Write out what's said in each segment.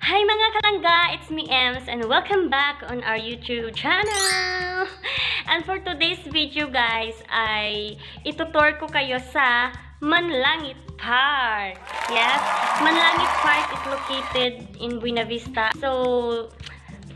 Hi mga kalangga! It's me, Ems, and welcome back on our YouTube channel! And for today's video, guys, ay itutur ko kayo sa Manlangit Park. Yes, Manlangit Park is located in Buena Vista. So,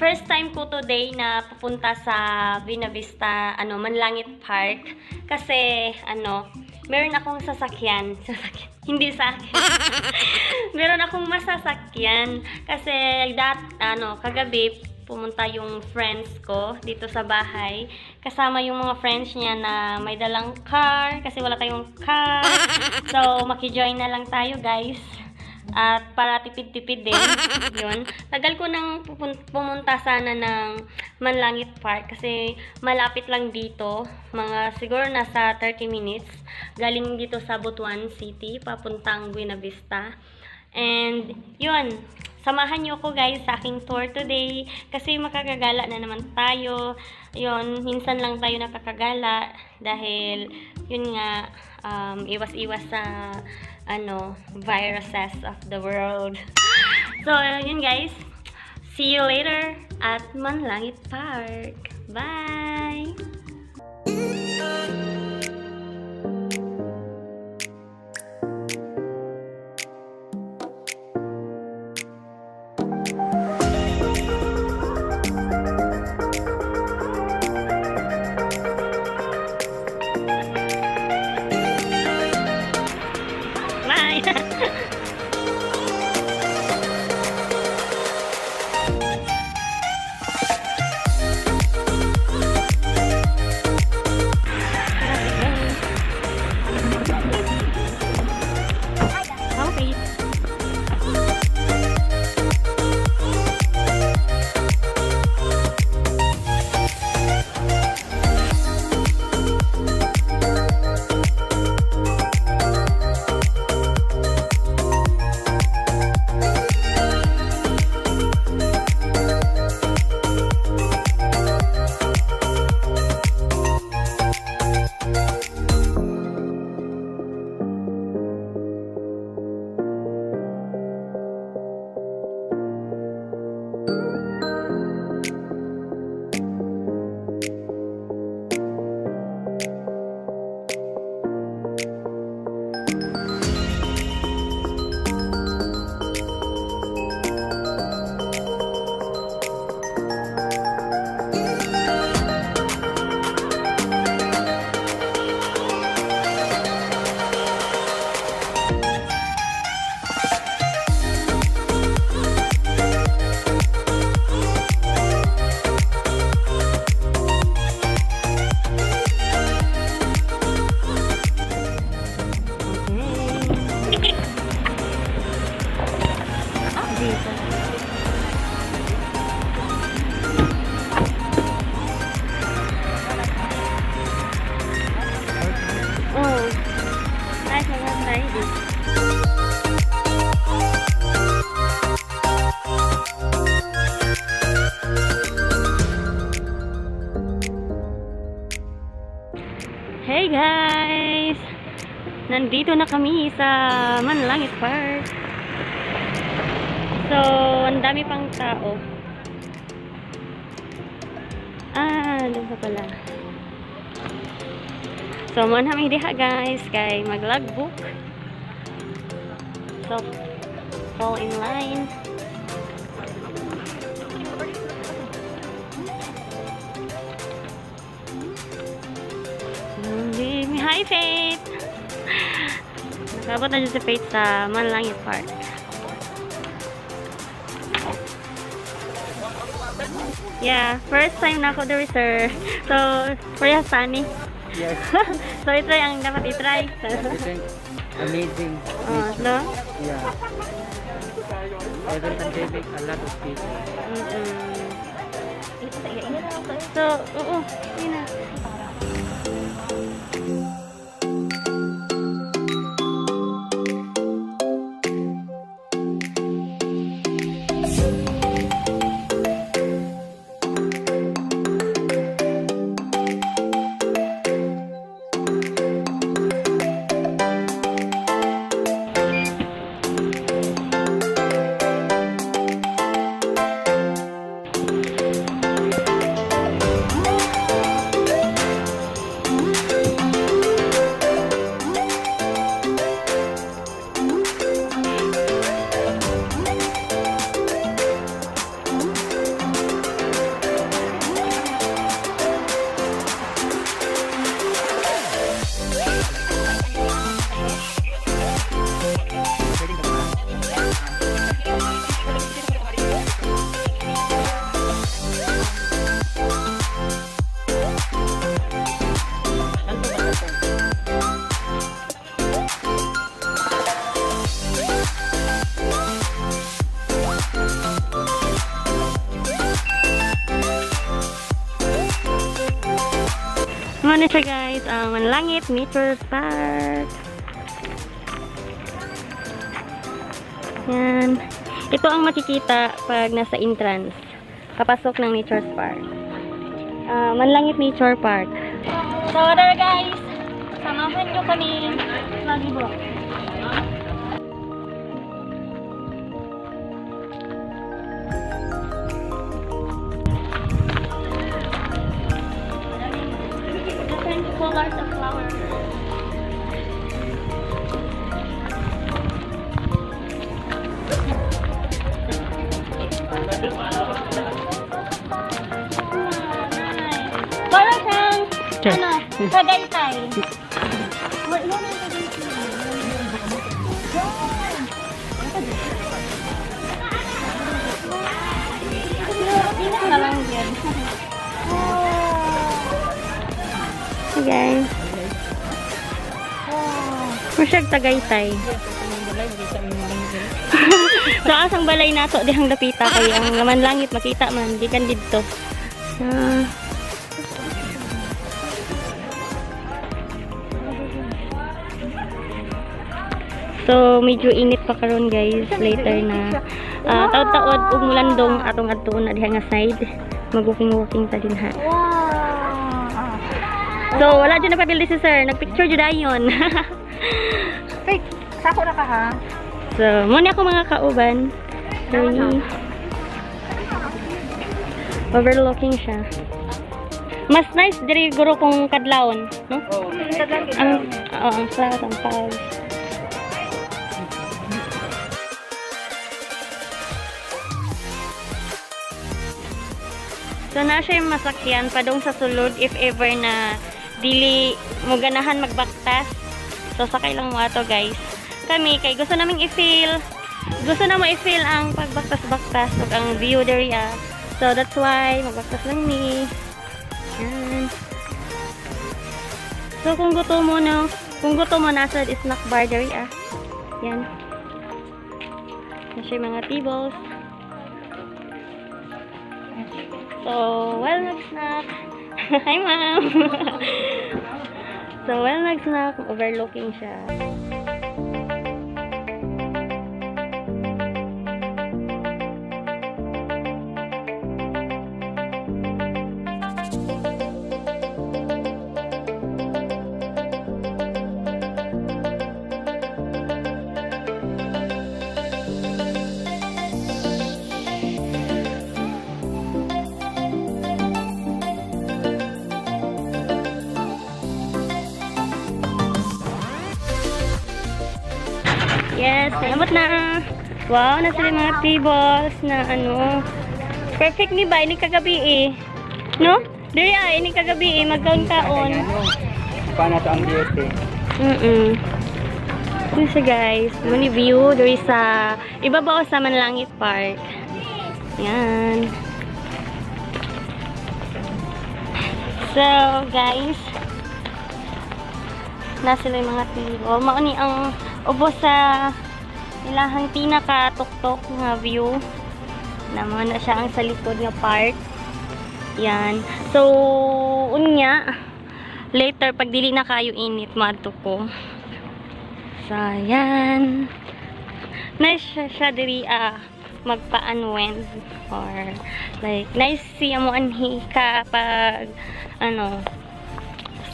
first time ko today na pupunta sa Buena Vista, ano, Manlangit Park. Kasi, ano, meron akong sasakyan. Sasakyan. Hindi sa akin. meron akong masasakyan. Kasi, dat, ano, kagabi, pumunta yung friends ko dito sa bahay. Kasama yung mga friends niya na may dalang car. Kasi wala tayong car. So, makijoin na lang tayo, guys. At para tipid-tipid din, yun. Tagal ko nang pumunta sana ng Manlangit Park kasi malapit lang dito. Mga siguro nasa 30 minutes. Galing dito sa Butuan City, papuntang Buena Vista. And yun, samahan niyo ako guys sa aking tour today kasi makakagala na naman tayo. Yun, minsan lang tayo nakakagala dahil yun nga, um, iwas-iwas sa ano, viruses of the world. So, yun guys. See you later at Manlangit Park. Bye! Nandito na kami sa Manlangit Park. So, ang dami pang tao. Ah, doon pa pala. So, mo na diha guys kay mag-logbook. So, fall in line. Si Faith sa Manlangit Park. Yeah, first time na ako there, sir. So, parehas tani. Yes, so, itry ang dapat itry. amazing. oh, no? Yeah. Every pandemic, a lot of people. Mm-mm. So, oo, yun na. Ang Manlangit Nature Park. Yan. Ito ang makikita pag nasa entrance. Kapasok ng Nature Park. Ah, Manlangit Nature Park. So there guys, samahan nyo kami mag-ibo. na lang yan. Hey guys. Masyag Tagaytay. Sa asang balay nato dihang dapita kay ang laman langit makita man di kan didto. Ah. So medyo init pa karon guys later na ah, taod-taod ug mulandong atong adtuon na diha nga side mag-walking-walking ta din ha. So wala dyan napabili si sir, nagpicture jud ayon. Hey, sako na ka ha? so muna ako mga kauban. Very overlooking siya. Mas nice diri guro kung kadlawon, no? Oh, Ang oo, ang sarap ang pag. So na siya yung masakyan padung sa sulod if ever na dili mo ganahan magbaktas. So sakay lang mo ato guys. Kami kay gusto naming i-feel gusto na i-feel ang pagbaktas-baktas ug ang view diri ah. So that's why magbaktas lang ni. Yan. So kung gusto mo no, kung gusto mo nasa snack bar diri ah. Yan. Nasa mga tables. So, well nag-snack. Hi ma'am. so, well nag-snack, overlooking siya. Salamat na. Wow, nasa yung mga tables na ano. Perfect ni ba? Ini kagabi eh. No? Diri ay, ini kagabi eh. Magkaon-kaon. Paano to ang beauty? Mm-mm. Yun siya guys. Muni view. Diri sa ibabaw sa Manlangit Park. Yan. So, guys. Nasa yung mga table. Mauni ang ubos sa ilahang pinaka-tuktok nga view. Naman na siya ang sa likod nga park. Yan. So, unya, later, pag dili na kayo init, madto ko. So, yan. Nice siya, siya diri, ah, magpa-unwind or like, nice siya mo anhi ka pag, ano,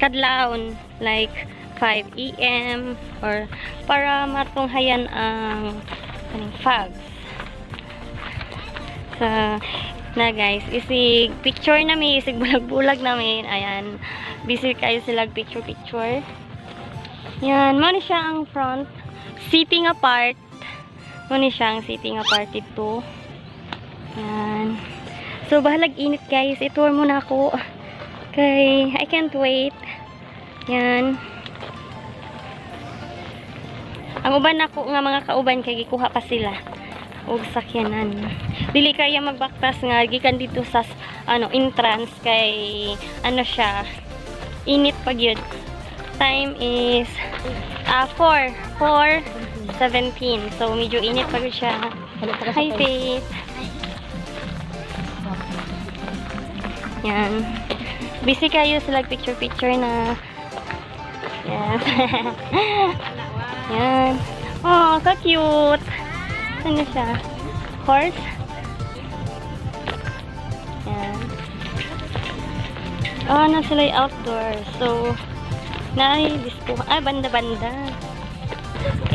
kadlaon, like, 5 a.m. or para matunghayan ang kaning fogs. Sa na guys, isig picture nami, isig bulag-bulag namin. Ayan, busy kayo sila picture picture. Yan, mo siya ang front. Sitting apart. Mo siya ang sitting apart ito. Yan. So, bahalag init guys. I-tour muna ako. Kay, I can't wait. Yan. Ang uban nako nga mga kauban kay gikuha pa sila og sakyanan. Dili kaya magbaktas nga gikan dito sa ano entrance kay ano siya init pag yun. Time is ah 4 4 17. So medyo init pag siya. Hi Faith. Yan. Busy kayo sila picture-picture na. Yan. Yan. Oh, so cute. Na siya? Horse? Yan. Oh, na sila outdoor. So, na disco. Ay, banda-banda.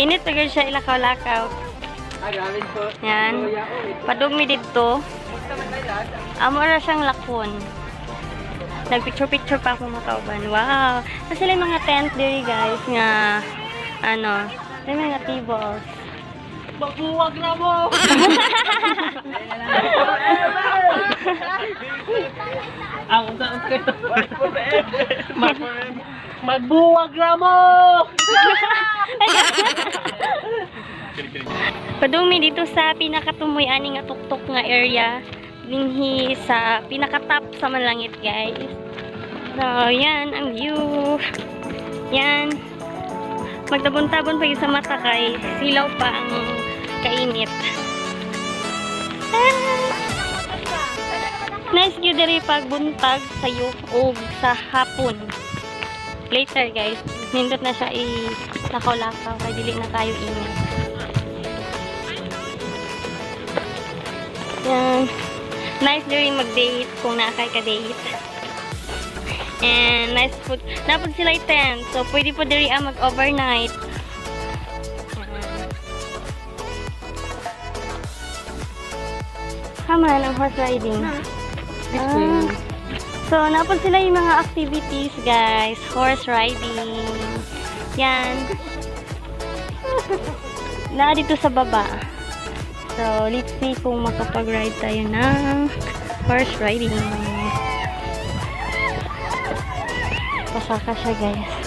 Init agad siya ilakaw-lakaw. Yan. Ito. Padugmi dito. Amo ra siyang lakon. Nagpicture-picture pa ako makauban. Wow! Kasi sila mga tent diri guys nga ano, may mga tables. Magbuwag na mo! Ang ka ito? Magbuwag na mo! Padumi dito sa pinakatumoy ani nga tuktok nga area dinhi sa pinakatop sa Malangit guys. So, yan ang view. Yan. Magtabon-tabon pa yun sa mata kay silaw pa ang kainit. Ah. Nice view diri pagbuntag sa yug o sa hapon. Later guys, nindot na siya i lakaw-lakaw kay dili na tayo init. Yan. Nice din mag-date kung nakakay ka-date. And nice food. Dapat sila tent. So, pwede po diri ang mag-overnight. Haman ang horse riding. Ah. So, napon sila yung mga activities, guys. Horse riding. Yan. Na dito sa baba. So, let's see kung makapag-ride tayo ng horse riding. Pasaka siya, guys.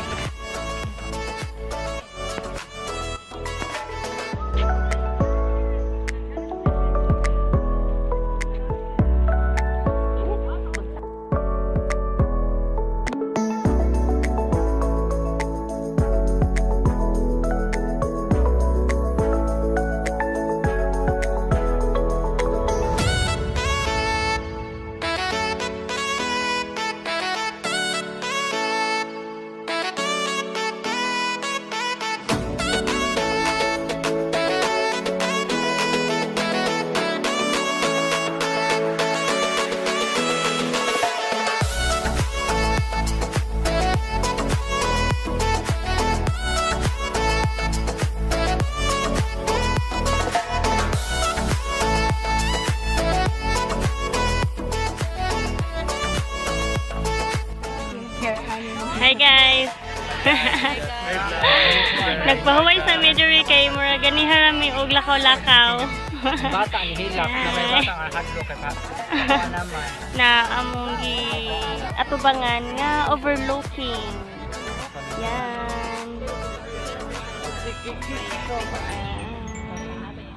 Hi, guys! Nagpahuway sa Midori kay Mura gani harami og lakaw-lakaw. Bata ni Hilak na may bata nga hadlo kay pa. Na among gi atubangan nga overlooking. Yan.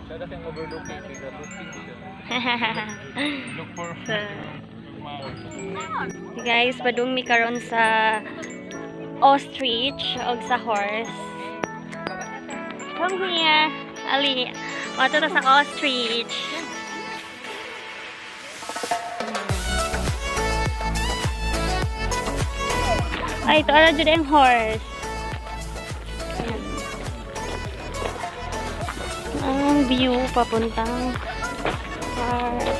Sada kang overlooking dito. Look for guys, padung mi karon sa ostrich og sa horse. Come here. Ali, wato ta sa ostrich. Ay, ito ara jud ang horse. Ang view papuntang park.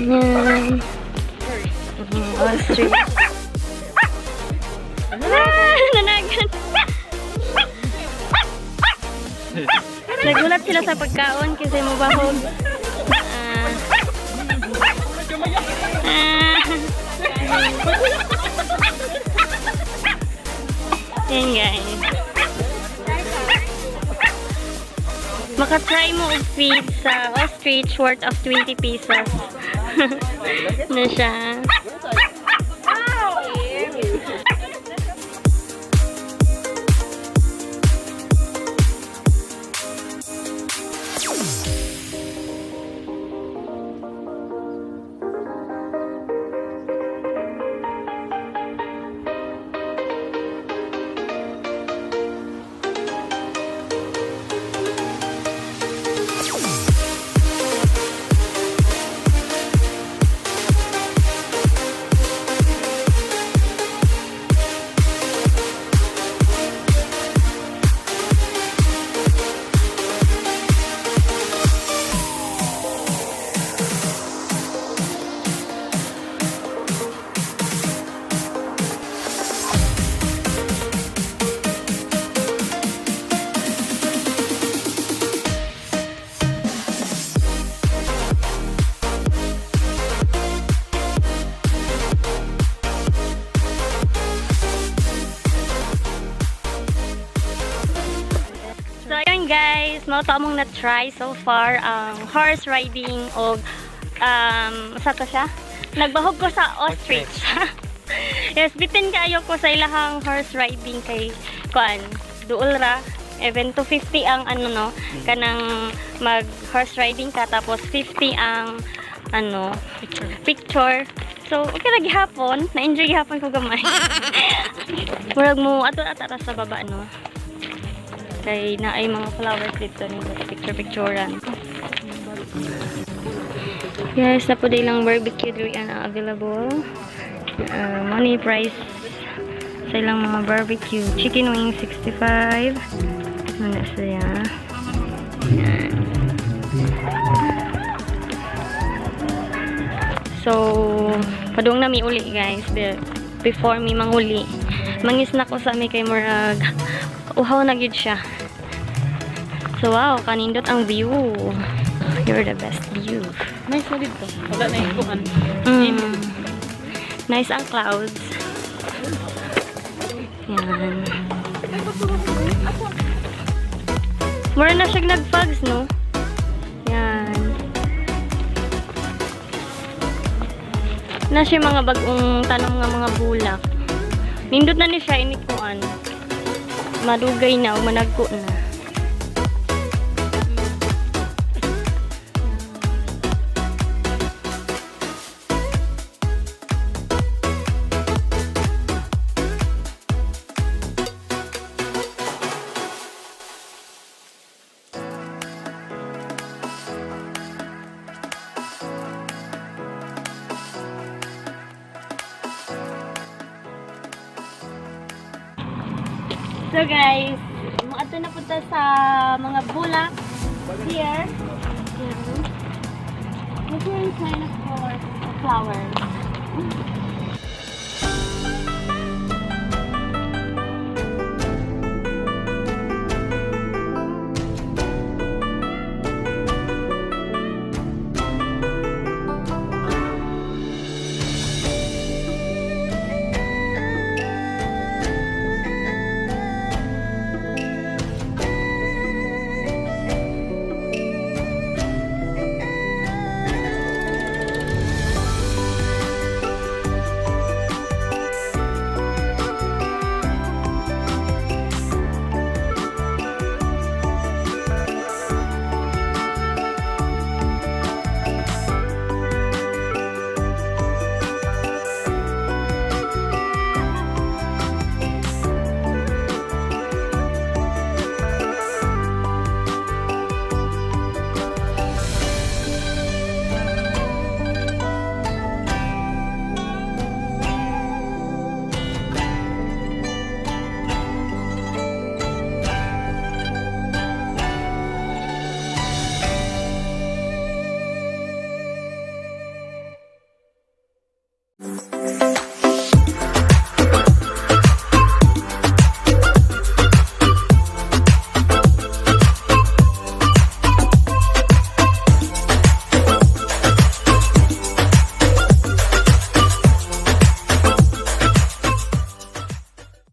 Yan. Ostrich. Nagulat sila sa pagkaon kasi mubahog. Ah. Ah. Yan guys. Makatry mo og feed sa ostrich worth of 20 pesos. na siya. To among na-try so far ang horse riding o um, sa to siya? Nagbahog ko sa ostrich. yes, bitin kaayo ko sa ilahang horse riding kay kuan duol ra. Even 250 ang ano no? Kanang mag horse riding ka tapos 50 ang ano picture. so okay ra gihapon. Na enjoy gihapon ko gamay. Murag mo ato atara sa baba no kay naay mga flowers dito ni picture picturean. Yes na po day lang barbecue diri ana available. Uh, money price sa ilang mga barbecue. Chicken wing 65 ano siya? Yan. So padung na mi uli guys. Be- before mi manguli. Mangis na ko sa mi kay murag uhaw na gyud siya so wow kanindot ang view you're the best view Nice na dito. Wala na ikuan. Mm. Nice ang clouds. Yan. Mura na siya nag-fogs, no? Yan. Na siya mga bagong tanong nga mga bulak. Nindot na ni siya inikuan. Madugay na o managko na. So guys, maato na punta sa mga bulak here. Different kind of flowers. flowers.